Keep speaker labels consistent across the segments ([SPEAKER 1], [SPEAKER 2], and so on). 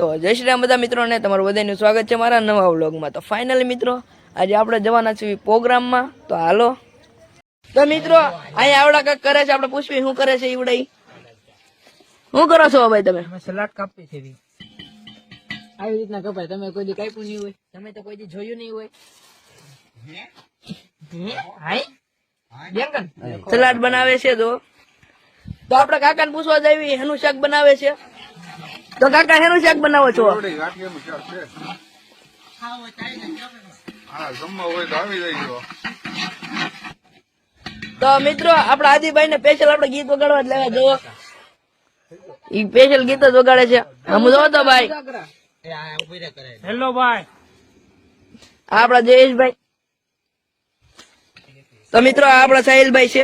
[SPEAKER 1] તો જય શ્રી રામ બધા મિત્રોને તમારું બધાનું સ્વાગત છે મારા નવા વ્લોગમાં. તો ફાઇનલી મિત્રો આજે આપણે જવાના છીએ પ્રોગ્રામમાં. તો હાલો. તો મિત્રો અહીંયા આવડા કાંઈક કરે છે આપણે પૂછવી શું કરે છે ઈવડાઈ શું કરો છો ભાઈ તમે?
[SPEAKER 2] સલાડ કાપી છે આવી રીતના કપાય. તમે કોઈ દી કાપ્યું નહીં હોય. તમે તો કોઈ દી જોયું નહીં હોય?
[SPEAKER 1] સલાડ બનાવે છે તો તો આપણે કાકાને પૂછવા જઈએ એનું શાક બનાવે છે. તો કાકા હેનું શાક બનાવો છો?
[SPEAKER 3] હા જમવા હોય તો આવી જઈજો
[SPEAKER 1] તો મિત્રો આપડા આદિભાઈ ને સ્પેશિયલ આપડે ગીત વગાડવા જ લેવા જુઓ. ઈ સ્પેશિયલ ગીત જ વગાડે છે. હમ જોવો તો ભાઈ.
[SPEAKER 2] હેલો ભાઈ.
[SPEAKER 1] આપડા જયેશભાઈ. તો મિત્રો આપડા આપણા સાહિલભાઈ છે.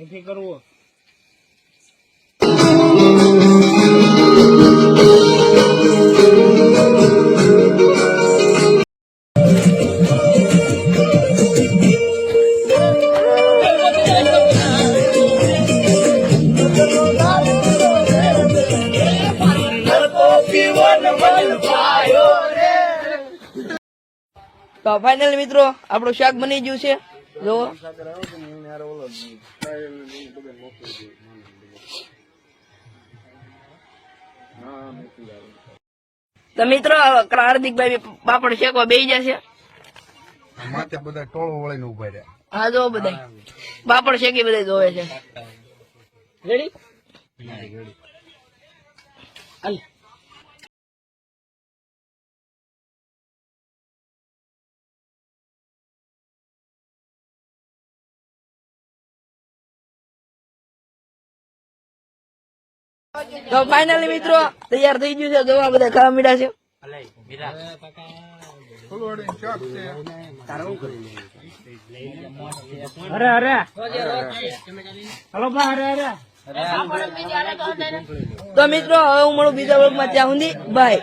[SPEAKER 2] નથી કરવું.
[SPEAKER 1] તો ફાઇનલ મિત્રો આપણું શાક બની ગયું છે. જુઓ. તો મિત્રો હાર્દિકભાઈ પાપડ શેકવા બેસી જશે
[SPEAKER 3] માથે બધા ટોળો વળીને ઊભા રહ્યા.
[SPEAKER 1] હા જો બધા. પાપડ શેકી બધા જોવે છે.
[SPEAKER 2] રેડી હાલ.
[SPEAKER 1] તો ફાઇનલી મિત્રો તૈયાર થઈ ગયું છે જોવા બધા ખાવા
[SPEAKER 3] મીડા છે.
[SPEAKER 2] અરે અરે. હલો ભાઈ અરે અરે.
[SPEAKER 1] તો મિત્રો હવે હું મળું બીજા વર્ગમાં ત્યાં સુધી બાય